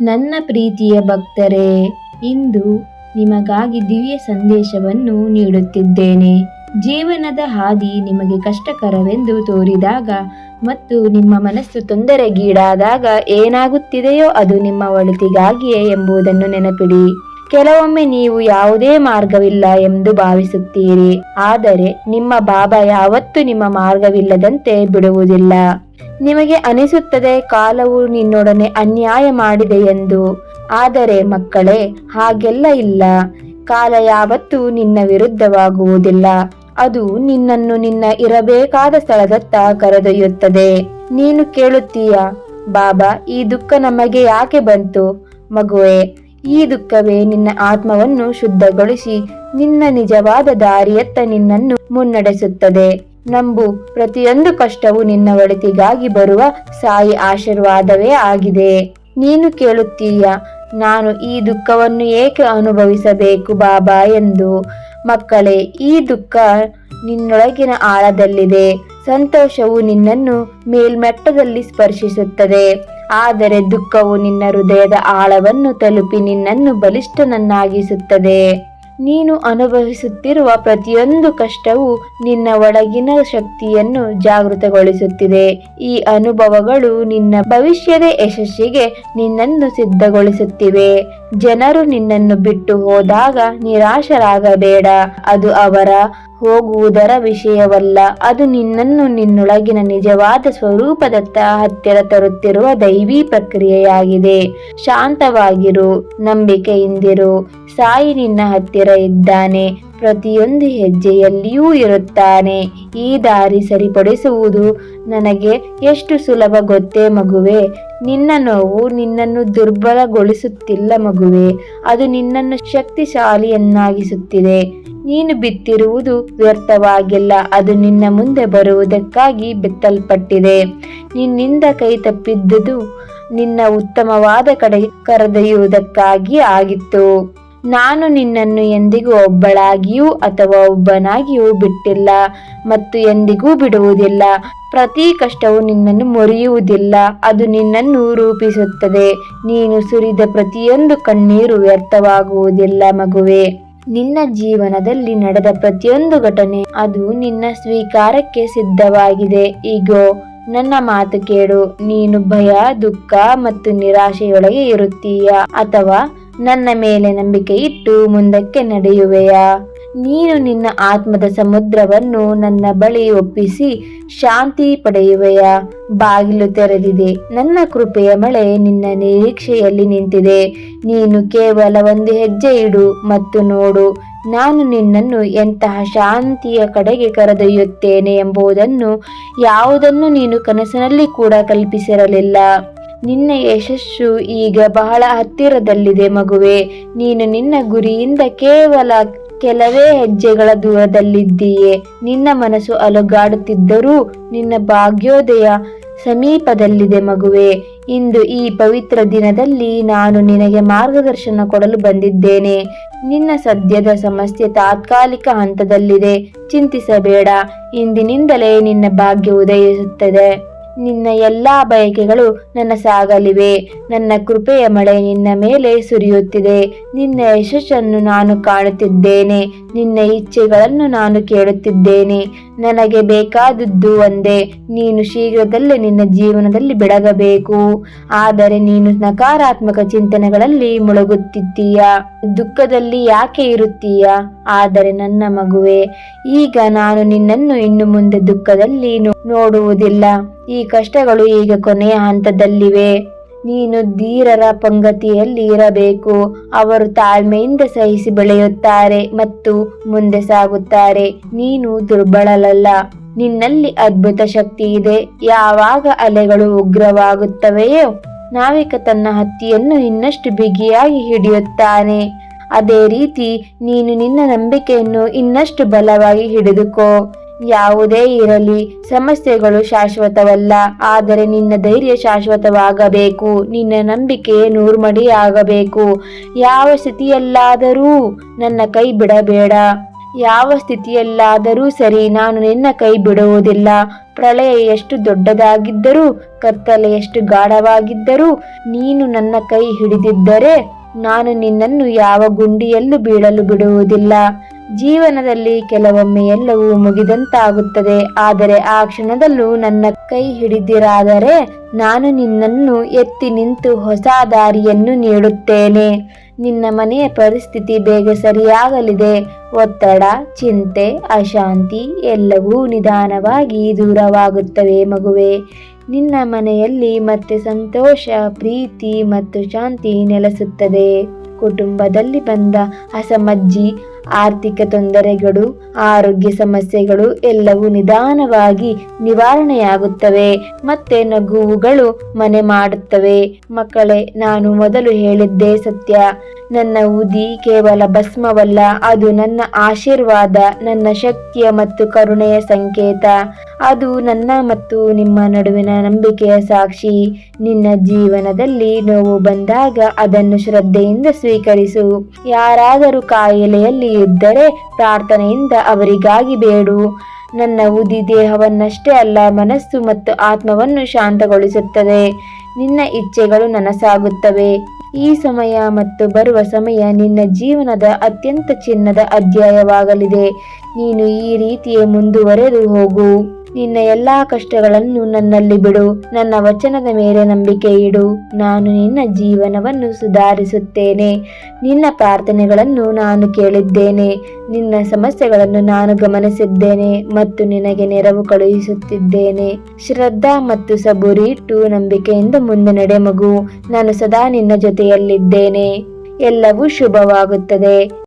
ನನ್ನ ಪ್ರೀತಿಯ ಭಕ್ತರೇ, ಇಂದು ನಿಮಗಾಗಿ ದಿವ್ಯ ಸಂದೇಶವನ್ನು ನೀಡುತ್ತಿದ್ದೇನೆ. ಜೀವನದ ಹಾದಿ ನಿಮಗೆ ಕಷ್ಟಕರವೆಂದು ತೋರಿದಾಗ ಮತ್ತು ನಿಮ್ಮ ಮನಸ್ಸು ತೊಂದರೆಗೀಡಾದಾಗ ಏನಾಗುತ್ತಿದೆಯೋ ಅದು ನಿಮ್ಮ ಒಳಿತಿಗಾಗಿಯೇ ಎಂಬುದನ್ನು ನೆನಪಿಡಿ. ಕೆಲವೊಮ್ಮೆ ನೀವು ಯಾವುದೇ ಮಾರ್ಗವಿಲ್ಲ ಎಂದು ಭಾವಿಸುತ್ತೀರಿ. ಆದರೆ ನಿಮ್ಮ ಬಾಬಾ ಯಾವತ್ತೂ ನಿಮ್ಮ ಮಾರ್ಗವಿಲ್ಲದಂತೆ ಬಿಡುವುದಿಲ್ಲ. ನಿಮಗೆ ಅನಿಸುತ್ತದೆ ಕಾಲವು ನಿನ್ನೊಡನೆ ಅನ್ಯಾಯ ಮಾಡಿದೆ ಎಂದು. ಆದರೆ ಮಕ್ಕಳೇ, ಹಾಗೆಲ್ಲ ಇಲ್ಲ. ಕಾಲ ಯಾವತ್ತೂ ನಿನ್ನ ವಿರುದ್ಧವಾಗುವುದಿಲ್ಲ. ಅದು ನಿನ್ನನ್ನು ನಿನ್ನ ಇರಬೇಕಾದ ಸ್ಥಳದತ್ತ ಕರೆದೊಯ್ಯುತ್ತದೆ. ನೀನು ಕೇಳುತ್ತೀಯ, ಬಾಬಾ, ಈ ದುಃಖ ನಮಗೆ ಯಾಕೆ ಬಂತು? ಮಗುವೆ, ಈ ದುಃಖವೇ ನಿನ್ನ ಆತ್ಮವನ್ನು ಶುದ್ಧಗೊಳಿಸಿ, ನಿನ್ನ ನಿಜವಾದ ದಾರಿಯತ್ತ ನಿನ್ನನ್ನು ಮುನ್ನಡೆಸುತ್ತದೆ. ನಂಬು, ಪ್ರತಿಯೊಂದು ಕಷ್ಟವು ನಿನ್ನ ಒಳಿತಿಗಾಗಿ ಬರುವ ಸಾಯಿ ಆಶೀರ್ವಾದವೇ ಆಗಿದೆ. ನೀನು ಕೇಳುತ್ತೀಯ, ನಾನು ಈ ದುಃಖವನ್ನು ಏಕೆ ಅನುಭವಿಸಬೇಕು ಬಾಬಾ ಎಂದು. ಮಕ್ಕಳೇ, ಈ ದುಃಖ ನಿನ್ನೊಳಗಿನ ಆಳದಲ್ಲಿದೆ. ಸಂತೋಷವು ನಿನ್ನನ್ನು ಮೇಲ್ಮಟ್ಟದಲ್ಲಿ ಸ್ಪರ್ಶಿಸುತ್ತದೆ. ಆದರೆ ದುಃಖವು ನಿನ್ನ ಹೃದಯದ ಆಳವನ್ನು ತಲುಪಿ ನಿನ್ನನ್ನು ಬಲಿಷ್ಠನನ್ನಾಗಿಸುತ್ತದೆ. ನೀನು ಅನುಭವಿಸುತ್ತಿರುವ ಪ್ರತಿಯೊಂದು ಕಷ್ಟವು ನಿನ್ನ ಒಳಗಿನ ಶಕ್ತಿಯನ್ನು ಜಾಗೃತಗೊಳಿಸುತ್ತಿದೆ. ಈ ಅನುಭವಗಳು ನಿನ್ನ ಭವಿಷ್ಯದ ಯಶಸ್ಸಿಗೆ ನಿನ್ನನ್ನು ಸಿದ್ಧಗೊಳಿಸುತ್ತಿವೆ. ಜನರು ನಿನ್ನನ್ನು ಬಿಟ್ಟು ಹೋದಾಗ ನಿರಾಶರಾಗಬೇಡ. ಅದು ಅವರ ಹೋಗುವುದರ ವಿಷಯವಲ್ಲ. ಅದು ನಿನ್ನನ್ನು ನಿನ್ನೊಳಗಿನ ನಿಜವಾದ ಸ್ವರೂಪದತ್ತ ಹತ್ತಿರ ತರುತ್ತಿರುವ ದೈವಿ ಪ್ರಕ್ರಿಯೆಯಾಗಿದೆ. ಶಾಂತವಾಗಿರು, ನಂಬಿಕೆಯಿಂದಿರು. ಸಾಯಿ ನಿನ್ನ ಹತ್ತಿರ ಇದ್ದಾನೆ. ಪ್ರತಿಯೊಂದು ಹೆಜ್ಜೆಯಲ್ಲಿಯೂ ಇರುತ್ತಾನೆ. ಈ ದಾರಿ ಸರಿಪಡಿಸುವುದು ನನಗೆ ಎಷ್ಟು ಸುಲಭ ಗೊತ್ತೇ ಮಗುವೆ. ನಿನ್ನ ನೋವು ನಿನ್ನನ್ನು ದುರ್ಬಲಗೊಳಿಸುತ್ತಿಲ್ಲ ಮಗುವೆ. ಅದು ನಿನ್ನನ್ನು ಶಕ್ತಿಶಾಲಿಯನ್ನಾಗಿಸುತ್ತಿದೆ. ನೀನು ಬಿತ್ತಿರುವುದು ವ್ಯರ್ಥವಾಗಿಲ್ಲ. ಅದು ನಿನ್ನ ಮುಂದೆ ಬರುವುದಕ್ಕಾಗಿ ಬಿತ್ತಲ್ಪಟ್ಟಿದೆ. ನಿನ್ನಿಂದ ಕೈ ತಪ್ಪಿದ್ದುದು ನಿನ್ನ ಉತ್ತಮವಾದ ಕಡೆ ಕರೆದೊಯ್ಯುವುದಕ್ಕಾಗಿ ಆಗಿತ್ತು. ನಾನು ನಿನ್ನನ್ನು ಎಂದಿಗೂ ಒಬ್ಬಳಾಗಿಯೂ ಅಥವಾ ಒಬ್ಬನಾಗಿಯೂ ಬಿಟ್ಟಿಲ್ಲ ಮತ್ತು ಎಂದಿಗೂ ಬಿಡುವುದಿಲ್ಲ. ಪ್ರತಿ ಕಷ್ಟವು ನಿನ್ನನ್ನು ಮೊರೆಯುವುದಿಲ್ಲ. ಅದು ನಿನ್ನನ್ನು ರೂಪಿಸುತ್ತದೆ. ನೀನು ಸುರಿದ ಪ್ರತಿಯೊಂದು ಕಣ್ಣೀರು ವ್ಯರ್ಥವಾಗುವುದಿಲ್ಲ ಮಗುವೆ. ನಿನ್ನ ಜೀವನದಲ್ಲಿ ನಡೆದ ಪ್ರತಿಯೊಂದು ಘಟನೆ ಅದು ನಿನ್ನ ಸ್ವೀಕಾರಕ್ಕೆ ಸಿದ್ಧವಾಗಿದೆ. ಈಗೋ ನನ್ನ ಮಾತು ಕೇಳು. ನೀನು ಭಯ, ದುಃಖ ಮತ್ತು ನಿರಾಶೆಯೊಳಗೆ ಇರುತ್ತೀಯ ಅಥವಾ ನನ್ನ ಮೇಲೆ ನಂಬಿಕೆ ಇಟ್ಟು ಮುಂದಕ್ಕೆ ನಡೆಯುವೆಯಾ? ನೀನು ನಿನ್ನ ಆತ್ಮದ ಸಮುದ್ರವನ್ನು ನನ್ನ ಬಳಿ ಒಪ್ಪಿಸಿ ಶಾಂತಿ ಪಡೆಯುವೆಯ? ಬಾಗಿಲು ತೆರೆದಿದೆ, ನನ್ನ ಕೃಪೆಯ ಮಳೆ ನಿನ್ನ ನಿರೀಕ್ಷೆಯಲ್ಲಿ ನಿಂತಿದೆ. ನೀನು ಕೇವಲ ಒಂದು ಹೆಜ್ಜೆ ಇಡು ಮತ್ತು ನೋಡು, ನಾನು ನಿನ್ನನ್ನು ಎಂತಹ ಶಾಂತಿಯ ಕಡೆಗೆ ಕರೆದೊಯ್ಯುತ್ತೇನೆ ಎಂಬುದನ್ನು ಯಾವುದನ್ನು ನೀನು ಕನಸಿನಲ್ಲಿ ಕೂಡ ಕಲ್ಪಿಸಿರಲಿಲ್ಲ. ನಿನ್ನ ಯಶಸ್ಸು ಈಗ ಬಹಳ ಹತ್ತಿರದಲ್ಲಿದೆ ಮಗುವೆ. ನೀನು ನಿನ್ನ ಗುರಿಯಿಂದ ಕೇವಲ ಕೆಲವೇ ಹೆಜ್ಜೆಗಳ ದೂರದಲ್ಲಿದ್ದೀಯೇ. ನಿನ್ನ ಮನಸ್ಸು ಅಲುಗಾಡುತ್ತಿದ್ದರೂ ನಿನ್ನ ಭಾಗ್ಯೋದಯ ಸಮೀಪದಲ್ಲಿದೆ ಮಗುವೆ. ಇಂದು ಈ ಪವಿತ್ರ ದಿನದಲ್ಲಿ ನಾನು ನಿನಗೆ ಮಾರ್ಗದರ್ಶನ ಕೊಡಲು ಬಂದಿದ್ದೇನೆ. ನಿನ್ನ ಸದ್ಯದ ಸಮಸ್ಯೆ ತಾತ್ಕಾಲಿಕ ಹಂತದಲ್ಲಿದೆ. ಚಿಂತಿಸಬೇಡ. ಇಂದಿನಿಂದಲೇ ನಿನ್ನ ಭಾಗ್ಯ ಉದಯಿಸುತ್ತದೆ. ನಿನ್ನ ಎಲ್ಲಾ ಬಯಕೆಗಳು ನನ್ನ ಸಾಗಲಿವೆ. ನನ್ನ ಕೃಪೆಯ ಮಳೆ ನಿನ್ನ ಮೇಲೆ ಸುರಿಯುತ್ತಿದೆ. ನಿನ್ನ ಯಶಸ್ಸನ್ನು ನಾನು ಕಾಣುತ್ತಿದ್ದೇನೆ. ನಿನ್ನ ಇಚ್ಛೆಗಳನ್ನು ನಾನು ಕೇಳುತ್ತಿದ್ದೇನೆ. ನನಗೆ ಬೇಕಾದದ್ದು ಒಂದೇ. ನೀನು ಶೀಘ್ರದಲ್ಲೇ ನಿನ್ನ ಜೀವನದಲ್ಲಿ ಬೆಳಗಬೇಕು. ಆದರೆ ನೀನು ನಕಾರಾತ್ಮಕ ಚಿಂತನೆಗಳಲ್ಲಿ ಮುಳುಗುತ್ತಿದ್ದೀಯ. ದುಃಖದಲ್ಲಿ ಯಾಕೆ ಇರುತ್ತೀಯ? ಆದರೆ ನನ್ನ ಮಗುವೆ, ಈಗ ನಾನು ನಿನ್ನನ್ನು ಇನ್ನು ಮುಂದೆ ದುಃಖದಲ್ಲಿ ನೋಡುವುದಿಲ್ಲ. ಈ ಕಷ್ಟಗಳು ಈಗ ಕೊನೆಯ ಹಂತದಲ್ಲಿವೆ. ನೀನು ಧೀರರ ಪಂಗತಿಯಲ್ಲಿ ಇರಬೇಕು. ಅವರು ತಾಳ್ಮೆಯಿಂದ ಸಹಿಸಿ ಬೆಳೆಯುತ್ತಾರೆ ಮತ್ತು ಮುಂದೆ ಸಾಗುತ್ತಾರೆ. ನೀನು ದುರ್ಬಲಲಲ್ಲ ನಿನ್ನಲ್ಲಿ ಅದ್ಭುತ ಶಕ್ತಿ ಇದೆ. ಯಾವಾಗ ಅಲೆಗಳು ಉಗ್ರವಾಗುತ್ತವೆಯೋ, ನಾವಿಕ ತನ್ನ ಹತ್ತಿಯನ್ನು ಇನ್ನಷ್ಟು ಬಿಗಿಯಾಗಿ ಹಿಡಿಯುತ್ತಾನೆ. ಅದೇ ರೀತಿ, ನೀನು ನಿನ್ನ ನಂಬಿಕೆಯನ್ನು ಇನ್ನಷ್ಟು ಬಲವಾಗಿ ಹಿಡಿದುಕೋ. ಯಾವುದೇ ಇರಲಿ, ಸಮಸ್ಯೆಗಳು ಶಾಶ್ವತವಲ್ಲ, ಆದರೆ ನಿನ್ನ ಧೈರ್ಯ ಶಾಶ್ವತವಾಗಬೇಕು, ನಿನ್ನ ನಂಬಿಕೆ ನೂರ್ಮಡಿಯಾಗಬೇಕು. ಯಾವ ಸ್ಥಿತಿಯಲ್ಲಾದರೂ ನನ್ನ ಕೈ ಬಿಡಬೇಡ. ಯಾವ ಸ್ಥಿತಿಯಲ್ಲಾದರೂ ಸರಿ, ನಾನು ನಿನ್ನ ಕೈ ಬಿಡುವುದಿಲ್ಲ. ಪ್ರಳಯ ಎಷ್ಟು ದೊಡ್ಡದಾಗಿದ್ದರೂ, ಕತ್ತಲೆ ಎಷ್ಟು ಗಾಢವಾಗಿದ್ದರೂ, ನೀನು ನನ್ನ ಕೈ ಹಿಡಿದಿದ್ದರೆ, ನಾನು ನಿನ್ನನ್ನು ಯಾವ ಗುಂಡಿಯಲ್ಲೂ ಬೀಳಲು ಬಿಡುವುದಿಲ್ಲ. ಜೀವನದಲ್ಲಿ ಕೆಲವೊಮ್ಮೆ ಎಲ್ಲವೂ ಮುಗಿದಂತಾಗುತ್ತದೆ. ಆದರೆ ಆ ಕ್ಷಣದಲ್ಲೂ ನನ್ನ ಕೈ ಹಿಡಿದಿರಾದರೆ ನಾನು ನಿನ್ನನ್ನು ಎತ್ತಿ ನಿಂತು ಹೊಸ ದಾರಿಯನ್ನು ನೀಡುತ್ತೇನೆ. ನಿನ್ನ ಮನೆಯ ಪರಿಸ್ಥಿತಿ ಬೇಗ ಸರಿಯಾಗಲಿದೆ. ಒತ್ತಡ, ಚಿಂತೆ, ಅಶಾಂತಿ ಎಲ್ಲವೂ ನಿಧಾನವಾಗಿ ದೂರವಾಗುತ್ತವೆ ಮಗುವೆ. ನಿನ್ನ ಮನೆಯಲ್ಲಿ ಮತ್ತೆ ಸಂತೋಷ, ಪ್ರೀತಿ ಮತ್ತು ಶಾಂತಿ ನೆಲೆಸುತ್ತದೆ. ಕುಟುಂಬದಲ್ಲಿ ಬಂದ ಅಸಮಜ್ಜಿ ಆರ್ಥಿಕ ತೊಂದರೆಗಳು, ಆರೋಗ್ಯ ಸಮಸ್ಯೆಗಳು ಎಲ್ಲವೂ ನಿಧಾನವಾಗಿ ನಿವಾರಣೆಯಾಗುತ್ತವೆ. ಮತ್ತೆ ನಗುವುಗಳು ಮನೆ ಮಾಡುತ್ತವೆ. ಮಕ್ಕಳೇ, ನಾನು ಮೊದಲು ಹೇಳಿದ್ದೇ ಸತ್ಯ. ನನ್ನ ಉದಿ ಕೇವಲ ಭಸ್ಮವಲ್ಲ, ಅದು ನನ್ನ ಆಶೀರ್ವಾದ, ನನ್ನ ಶಕ್ತಿಯ ಮತ್ತು ಕರುಣೆಯ ಸಂಕೇತ. ಅದು ನನ್ನ ಮತ್ತು ನಿಮ್ಮ ನಡುವಿನ ನಂಬಿಕೆಯ ಸಾಕ್ಷಿ. ನಿನ್ನ ಜೀವನದಲ್ಲಿ ನೋವು ಬಂದಾಗ ಅದನ್ನು ಶ್ರದ್ಧೆಯಿಂದ ಸ್ವೀಕರಿಸು. ಯಾರಾದರೂ ಕಾಯಿಲೆಯಲ್ಲಿ ಇದ್ದರೆ ಪ್ರಾರ್ಥನೆಯಿಂದ ಅವರಿಗಾಗಿ ಬೇಡು. ನನ್ನ ಉದಿ ದೇಹವನ್ನಷ್ಟೇ ಅಲ್ಲ, ಮನಸ್ಸು ಮತ್ತು ಆತ್ಮವನ್ನು ಶಾಂತಗೊಳಿಸುತ್ತದೆ. ನಿನ್ನ ಇಚ್ಛೆಗಳು ನನಸಾಗುತ್ತವೆ. ಈ ಸಮಯ ಮತ್ತು ಬರುವ ಸಮಯ ನಿನ್ನ ಜೀವನದ ಅತ್ಯಂತ ಚಿನ್ನದ ಅಧ್ಯಾಯವಾಗಲಿದೆ. ನೀನು ಈ ರೀತಿಯೇ ಮುಂದುವರೆದು ಹೋಗು. ನಿನ್ನ ಎಲ್ಲಾ ಕಷ್ಟಗಳನ್ನು ನನ್ನಲ್ಲಿ ಬಿಡು. ನನ್ನ ವಚನದ ಮೇಲೆ ನಂಬಿಕೆ ಇಡು. ನಾನು ನಿನ್ನ ಜೀವನವನ್ನು ಸುಧಾರಿಸುತ್ತೇನೆ. ನಿನ್ನ ಪ್ರಾರ್ಥನೆಗಳನ್ನು ನಾನು ಕೇಳಿದ್ದೇನೆ. ನಿನ್ನ ಸಮಸ್ಯೆಗಳನ್ನು ನಾನು ಗಮನಿಸಿದ್ದೇನೆ ಮತ್ತು ನಿನಗೆ ನೆರವು ಕಳುಹಿಸುತ್ತಿದ್ದೇನೆ. ಶ್ರದ್ಧಾ ಮತ್ತು ಸಬೂರಿ ಇಟ್ಟು ನಂಬಿಕೆಯಿಂದ ಮುಂದೆ ನಡೆ ಮಗು ನಾನು ಸದಾ ನಿನ್ನ ಜೊತೆಯಲ್ಲಿದ್ದೇನೆ. ಎಲ್ಲವೂ ಶುಭವಾಗುತ್ತದೆ.